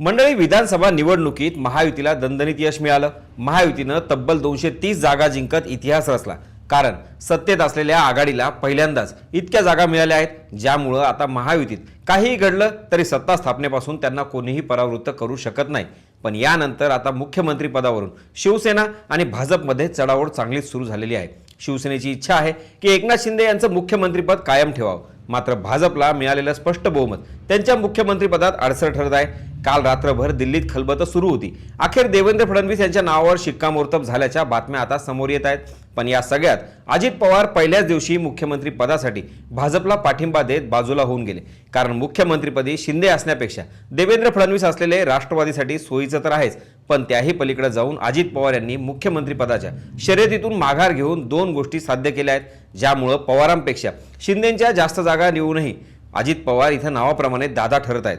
मंडळी विधानसभा निवडणुकीत महायुतीला दणदणीत यश मिळालं. महायुतीनं तब्बल दोनशे तीस जागा जिंकत इतिहास रचला. कारण सत्तेत असलेल्या आघाडीला पहिल्यांदाच इतक्या जागा मिळाल्या आहेत ज्यामुळं आता महायुतीत काहीही घडलं तरी सत्ता स्थापनेपासून त्यांना कोणीही परावृत्त करू शकत नाही. पण यानंतर आता मुख्यमंत्री पदावरून शिवसेना आणि भाजपमध्ये चढाओढ चांगलीच सुरू झालेली आहे. शिवसेनेची इच्छा आहे की एकनाथ शिंदे यांचं मुख्यमंत्रीपद कायम ठेवावं. मात्र भाजपला मिळालेलं स्पष्ट बहुमत त्यांच्या मुख्यमंत्रीपदात अडसर ठरत आहे. काल रात्रभर दिल्लीत खलबतं सुरू होती. अखेर देवेंद्र फडणवीस यांच्या नावावर शिक्कामोर्तब झाल्याच्या बातम्या आता समोर येत आहेत. पण या सगळ्यात अजित पवार पहिल्याच दिवशी मुख्यमंत्री पदासाठी भाजपला पाठिंबा देत बाजूला होऊन गेले. कारण मुख्यमंत्रीपदी शिंदे असण्यापेक्षा देवेंद्र फडणवीस असलेले राष्ट्रवादीसाठी सोयीचं तर आहेच. पण त्याही पलीकडे जाऊन अजित पवार यांनी मुख्यमंत्रीपदाच्या शर्यतीतून माघार घेऊन दोन गोष्टी साध्य केल्या आहेत. ज्यामुळं पवारांपेक्षा शिंदेंच्या जास्त जागा नेऊनही अजित पवार इथं नावाप्रमाणे दादा ठरत आहेत.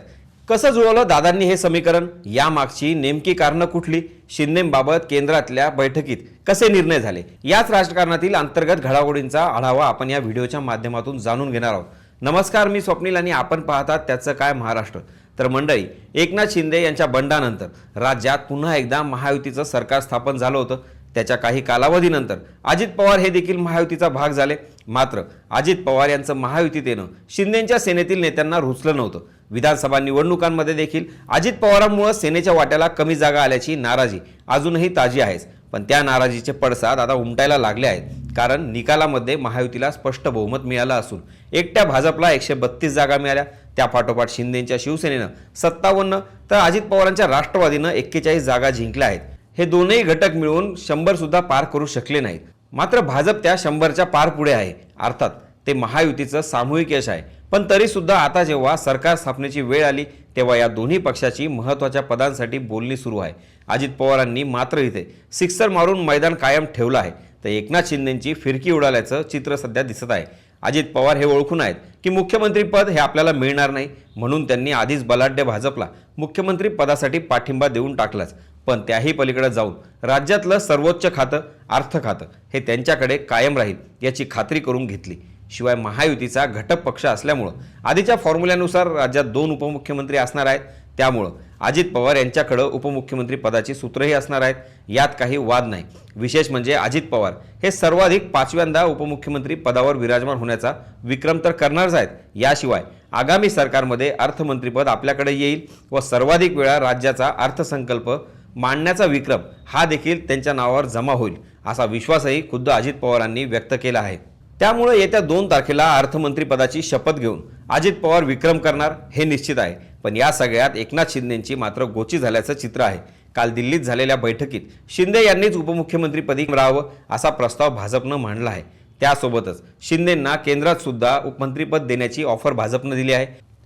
कसं जुळवलं दादांनी हे समीकरण? यामागची नेमकी कारणं कुठली? शिंदेबाबत केंद्रातल्या बैठकीत कसे निर्णय झाले? याच राजकारणातील अंतर्गत घडामोडींचा आढावा आपण या व्हिडिओच्या माध्यमातून जाणून घेणार आहोत. नमस्कार मी स्वप्नील आणि आपण पाहतात त्याचं काय महाराष्ट्र? तर मंडळी एकनाथ शिंदे यांच्या बंडानंतर राज्यात पुन्हा एकदा महायुतीचं सरकार स्थापन झालं होतं. त्याच्या काही कालावधीनंतर अजित पवार हे देखील महायुतीचा भाग झाले. मात्र अजित पवार यांचं महायुतीत येणं शिंदेच्या सेनेतील नेत्यांना रुचलं नव्हतं. विधानसभा निवडणुकांमध्ये देखील अजित पवारांमुळे सेनेच्या वाट्याला कमी जागा आल्याची नाराजी अजूनही ताजी आहेच. पण त्या नाराजीचे पडसाद आता उमटायला लागले आहेत. कारण निकालामध्ये महायुतीला स्पष्ट बहुमत मिळालं असून एकट्या भाजपला एकशे बत्तीस जागा मिळाल्या. त्यापाठोपाठ शिंदेच्या शिवसेनेनं सत्तावन्न तर अजित पवारांच्या राष्ट्रवादीनं एक्केचाळीस जागा जिंकल्या आहेत. हे दोनही घटक मिळून शंभर सुद्धा पार करू शकले नाहीत. मात्र भाजप त्या शंभरच्या पार पुढे आहे. अर्थात ते महायुतीचं सामूहिक यश आहे. पण तरी सुद्धा आता जेव्हा सरकार स्थापनेची वेळ आली तेव्हा या दोन्ही पक्षाची महत्त्वाच्या पदांसाठी बोलणी सुरू आहे. अजित पवारांनी मात्र इथे सिक्सर मारून मैदान कायम ठेवलं आहे. तर एकनाथ शिंदेंची फिरकी उडाल्याचं चित्र सध्या दिसत आहे. अजित पवार हे ओळखून आहेत की मुख्यमंत्रीपद हे आपल्याला मिळणार नाही म्हणून त्यांनी आधीच बलाढ्य भाजपला मुख्यमंत्री पदासाठी पाठिंबा देऊन टाकलाच. पण त्याही पलीकडे जाऊन राज्यातलं सर्वोच्च खातं अर्थ खातं हे त्यांच्याकडे कायम राहील याची खात्री करून घेतली. शिवाय महायुतीचा घटक पक्ष असल्यामुळं आधीच्या फॉर्म्युल्यानुसार राज्यात दोन उपमुख्यमंत्री असणार आहेत. त्यामुळं अजित पवार यांच्याकडं उपमुख्यमंत्री पदाची सूत्रही असणार आहेत. यात काही वाद नाही. विशेष म्हणजे अजित पवार हे सर्वाधिक पाचव्यांदा उपमुख्यमंत्री पदावर विराजमान होण्याचा विक्रम तर करणारच आहेत. याशिवाय आगामी सरकारमध्ये अर्थमंत्रीपद आपल्याकडे येईल व सर्वाधिक वेळा राज्याचा अर्थसंकल्प मांडण्याचा विक्रम हा देखील त्यांच्या नावावर जमा होईल असा विश्वासही खुद्द अजित पवारांनी व्यक्त केला आहे. त्यामुळे येत्या दोन तारखेला अर्थमंत्रीपदाची शपथ घेऊन अजित पवार विक्रम करणार हे निश्चित आहे. पण या सगळ्यात एकनाथ शिंदेची मात्र गोची झाल्याचं चित्र आहे. काल दिल्लीत झालेल्या बैठकीत शिंदे यांनीच उपमुख्यमंत्रीपदी राहावं असा प्रस्ताव भाजपनं मांडला आहे. त्यासोबतच शिंदेंना केंद्रात सुद्धा उपमंत्रीपद देण्याची ऑफर भाजपनं दिली आहे.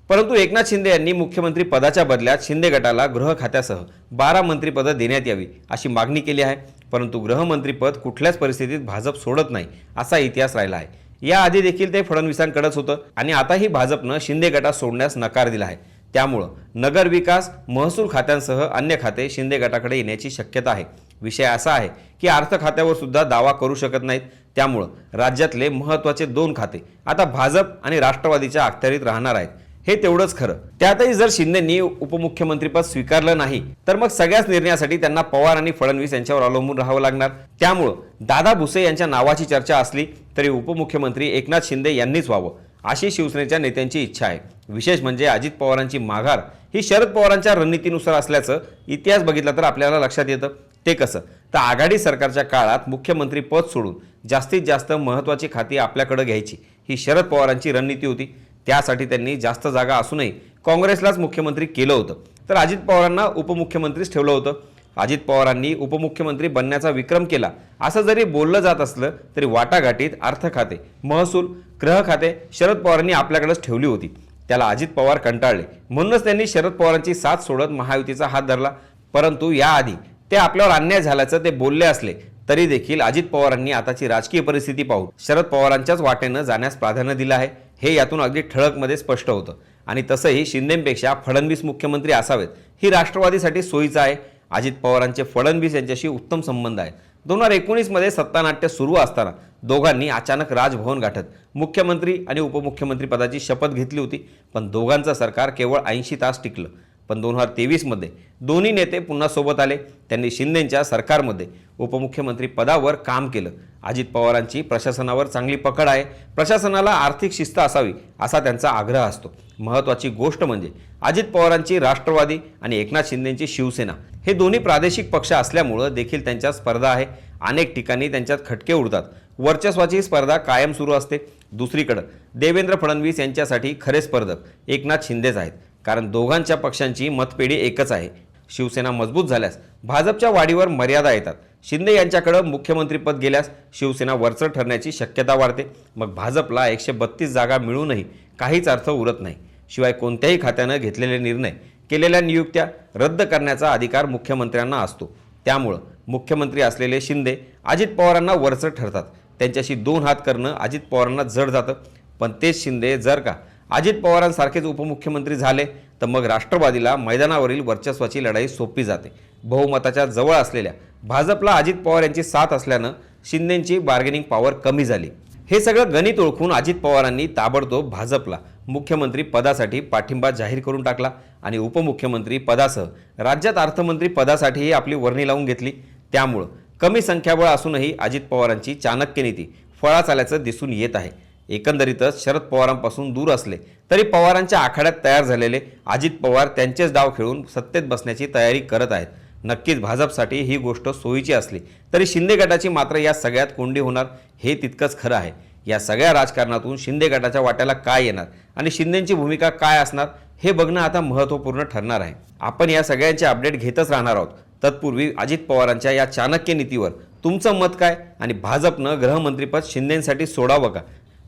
परंतु एकनाथ शिंदे यांनी मुख्यमंत्री पदाच्या बदल्यात शिंदे गटाला गृह खात्यासह बारा मंत्रिपदं देण्यात यावी अशी मागणी केली आहे. परंतु गृहमंत्रीपद कुठल्याच परिस्थितीत भाजप सोडत नाही असा इतिहास राहिला आहे. याआधी देखील ते फडणवीसांकडेच होतं आणि आताही भाजपनं शिंदे गटात सोडण्यास नकार दिला आहे. त्यामुळं नगर विकास महसूल खात्यांसह अन्य खाते शिंदे गटाकडे येण्याची शक्यता आहे. विषय असा आहे की अर्थ खात्यावर सुद्धा दावा करू शकत नाहीत. त्यामुळं राज्यातले महत्त्वाचे दोन खाते आता भाजप आणि राष्ट्रवादीच्या अखत्यारीत राहणार आहेत. हे तेवढंच खरं. त्यातही जर शिंदेंनी उपमुख्यमंत्रीपद स्वीकारलं नाही तर मग सगळ्याच निर्णयासाठी त्यांना पवार आणि फडणवीस यांच्यावर अवलंबून राहावं लागणार. त्यामुळं दादा भुसे यांच्या नावाची चर्चा असली तरी उपमुख्यमंत्री एकनाथ शिंदे यांनीच व्हावं अशी शिवसेनेच्या नेत्यांची इच्छा आहे. विशेष म्हणजे अजित पवारांची माघार ही शरद पवारांच्या रणनीतीनुसार असल्याचं इतिहास बघितला तर आपल्याला लक्षात येतं. ते कसं? तर आघाडी सरकारच्या काळात मुख्यमंत्री पद सोडून जास्तीत जास्त महत्त्वाची खाती आपल्याकडे घ्यायची ही शरद पवारांची रणनीती होती. त्यासाठी त्यांनी जास्त जागा असूनही काँग्रेसलाच मुख्यमंत्री केलं होतं. तर अजित पवारांना उपमुख्यमंत्रीच ठेवलं होतं. अजित पवारांनी उपमुख्यमंत्री बनण्याचा विक्रम केला. असं जरी बोललं जात असलं तरी वाटाघाटीत अर्थ खाते महसूल ग्रह खाते शरद पवारांनी आपल्याकडेच ठेवली होती. त्याला अजित पवार कंटाळले. म्हणूनच त्यांनी शरद पवारांची साथ सोडत महायुतीचा हात धरला. परंतु याआधी ते आपल्यावर अन्याय झाल्याचं ते बोलले असले तरी देखील अजित पवारांनी आताची राजकीय परिस्थिती पाहून शरद पवारांच्याच वाटेनं जाण्यास प्राधान्य दिलं आहे. हे यातून अगदी ठळकमध्ये स्पष्ट होतं. आणि तसंही शिंदेंपेक्षा फडणवीस मुख्यमंत्री असावेत. ही राष्ट्रवादीसाठी सोयीचं आहे. अजित पवारांचे फडणवीस यांच्याशी उत्तम संबंध आहेत दोन हजार एकोणीसमध्ये सत्तानाट्य सुरू असताना दोघांनी अचानक राजभवन गाठत मुख्यमंत्री आणि उपमुख्यमंत्री पदाची शपथ घेतली होती. पण दोघांचं सरकार केवळ ऐंशी तास टिकलं. पण दोन हजार तेवीसमध्ये दोन्ही नेते पुन्हा सोबत आले. त्यांनी शिंदेंच्या सरकारमध्ये उपमुख्यमंत्री पदावर काम केलं. अजित पवारांची प्रशासनावर चांगली पकड आहे. प्रशासनाला आर्थिक शिस्त असावी असा त्यांचा आग्रह असतो. महत्त्वाची गोष्ट म्हणजे अजित पवारांची राष्ट्रवादी आणि एकनाथ शिंदेंची शिवसेना हे दोन्ही प्रादेशिक पक्ष असल्यामुळं देखील त्यांच्यात स्पर्धा आहे. अनेक ठिकाणी त्यांच्यात खटके उडतात. वर्चस्वाची स्पर्धा कायम सुरू असते. दुसरीकडं देवेंद्र फडणवीस यांच्यासाठी खरे स्पर्धक एकनाथ शिंदेच आहेत. कारण दोघांच्या पक्षांची मतपेढी एकच आहे. शिवसेना मजबूत झाल्यास भाजपच्या वाढीवर मर्यादा येतात. शिंदे यांच्याकडं मुख्यमंत्रीपद गेल्यास शिवसेना वरचढ ठरण्याची शक्यता वाढते. मग भाजपला एकशे बत्तीस जागा मिळूनही काहीच अर्थ उरत नाही. शिवाय कोणत्याही खात्यानं घेतलेले निर्णय केलेल्या नियुक्त्या रद्द करण्याचा अधिकार मुख्यमंत्र्यांना असतो. त्यामुळं मुख्यमंत्री असलेले शिंदे अजित पवारांना वरचढ ठरतात. त्यांच्याशी दोन हात करणं अजित पवारांना जड जातं. पण तेच शिंदे जर का अजित पवारांसारखेच उपमुख्यमंत्री झाले तर मग राष्ट्रवादीला मैदानावरील वर्चस्वाची लढाई सोपी जाते. बहुमताच्या जवळ असलेल्या भाजपला अजित पवार यांची साथ असल्यानं शिंदेंची बार्गेनिंग पॉवर कमी झाली. हे सगळं गणित ओळखून अजित पवारांनी ताबडतोब भाजपला मुख्यमंत्री पदासाठी पाठिंबा जाहीर करून टाकला आणि उपमुख्यमंत्री पदासह राज्यात अर्थमंत्री पदासाठीही आपली वर्णी लावून घेतली. त्यामुळं कमी संख्याबळ असूनही अजित पवारांची चाणक्य नीती फळास आल्याचं दिसून येत आहे. एकंदरीतच शरद पवारांपासून दूर असले तरी पवारांच्या आखाड्यात तयार झालेले अजित पवार त्यांचेच डाव खेळून सत्तेत बसण्याची तयारी करत आहेत. नक्कीच भाजपसाठी ही गोष्ट सोयीची असली तरी शिंदे गटाची मात्र या सगळ्यात कोंडी होणार हे तितकंच खरं आहे. या सगळ्या राजकारणातून शिंदे गटाच्या वाट्याला काय येणार आणि शिंदेची भूमिका काय असणार हे बघणं आता महत्त्वपूर्ण ठरणार आहे. आपण या सगळ्यांचे अपडेट घेतच राहणार आहोत. तत्पूर्वी अजित पवारांच्या या चाणक्य नीतीवर तुमचं मत काय आणि भाजपनं गृहमंत्रीपद शिंदेसाठी सोडावं का?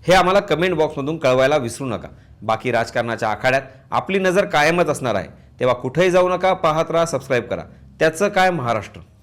हे आम्हाला कमेंट बॉक्समधून कळवायला विसरू नका. बाकी राजकारणाच्या आखाड्यात आपली नजर कायमच असणार आहे. तेव्हा कुठेही जाऊ नका पाहत राहा सबस्क्राईब करा. त्याचं काय महाराष्ट्र?